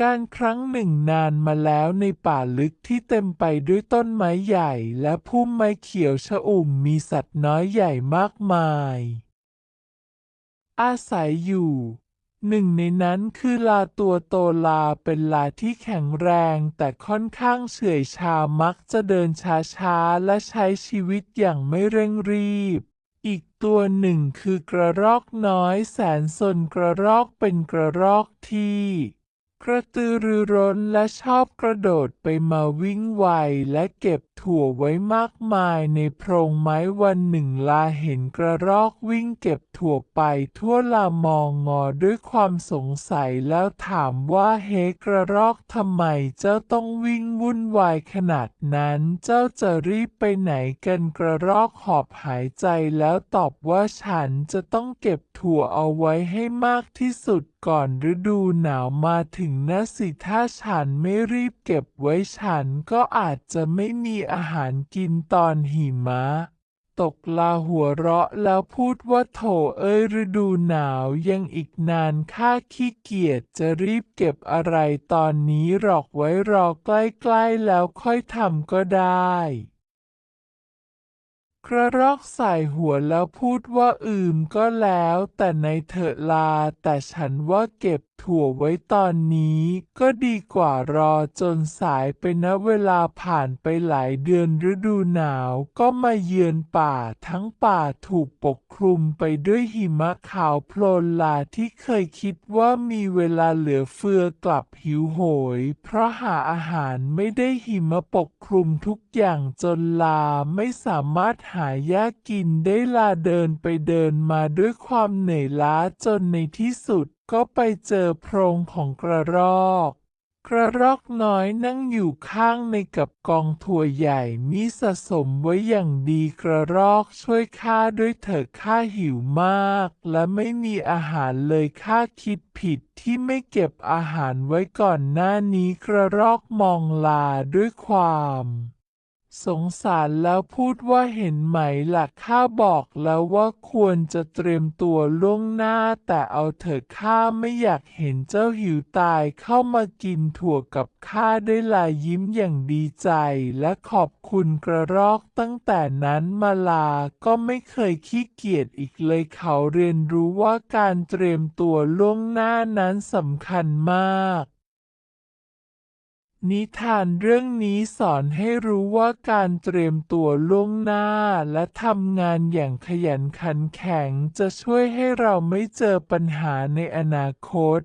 การครั้งหนึ่งนานมาแล้วในป่าลึกที่เต็มไปด้วยต้นไม้ใหญ่และพุ่มไม้เขียวชอุ่มมีสัตว์น้อยใหญ่มากมาย อาศัยอยู่ หนึ่งในนั้นคือลาตัวโตลาเป็นลาที่แข็งแรงแต่ค่อนข้างเฉื่อยชามักจะเดินช้าๆ และใช้ชีวิตอย่างไม่เร่งรีบอีกตัวหนึ่งคือกระรอกน้อยแสนสนกระรอกเป็นกระรอกที่ กระตือรือร้นและชอบกระโดดไปมาวิ่งไวและเก็บถั่วไว้มากมายในโพรงไม้วันหนึ่งลาเห็นกระรอกวิ่งเก็บถั่วไปทั่วลามองงอด้วยความสงสัยแล้วถามว่าเฮกระรอกทำไมเจ้าต้องวิ่งวุ่นวายขนาดนั้นเจ้าจะรีบไปไหนกันกระรอกหอบหายใจแล้วตอบว่าฉันจะต้องเก็บถั่วเอาไว้ให้มากที่สุดก่อนฤดูหนาวมาถึงนะสิ ถ้าฉันไม่รีบเก็บไว้ฉันก็อาจจะไม่มีอาหารกินตอนหิมะ ตกลาหัวเราะแล้วพูดว่าโถเอ้ยฤดูหนาวยังอีกนานข้าขี้เกียจจะรีบเก็บอะไรตอนนี้หรอกไว้รอใกล้ๆแล้วค่อยทำก็ได้ กระรอกใส่หัวแล้วพูดว่าอืมก็แล้วแต่ในเถอะลา แต่ฉันว่าเก็บถั่วไว้ตอนนี้ ก็ดีกว่ารอจนสายไปนะเวลาผ่านไปหลายเดือนฤดูหนาวก็มาเยือนป่าทั้งป่าถูกปกคลุมไปด้วยหิมะขาวโพลนลาที่เคยคิดว่ามีเวลาเหลือเฟือกลับหิวโหย เพราะหาอาหารไม่ได้หิมะปกคลุมทุกอย่างจนลาไม่สามารถหาายากินได้ลาเดินไปเดินมาด้วยความเหนื่อยล้าจนในที่สุดก็ไปเจอโพรงของกระรอก กระรอกน้อยนั่งอยู่ข้างในกับกองถั่วใหญ่มีสะสมไว้อย่างดีกระรอกช่วยข้าด้วยเถิดข้าหิวมาก และไม่มีอาหารเลยข้าคิดผิดที่ไม่เก็บอาหารไว้ก่อนหน้านี้กระรอกมองลาด้วยความ สงสารแล้วพูดว่าเห็นไหมล่ะข้าบอกแล้วว่าควรจะเตรียมตัวล่วงหน้า แต่เอาเถิดข้าไม่อยากเห็นเจ้าหิวตายเข้ามากินถั่วกับข้าได้ลายยิ้มอย่างดีใจ และขอบคุณกระรอกตั้งแต่นั้นมาลาก็ไม่เคยขี้เกียจอีกเลยเขาเรียนรู้ว่าการเตรียมตัวล่วงหน้านั้นสำคัญมาก นิทานเรื่องนี้สอนให้รู้ว่าการเตรียมตัวล่วงหน้าและทำงานอย่างขยันขันแข็งจะช่วยให้เราไม่เจอปัญหาในอนาคต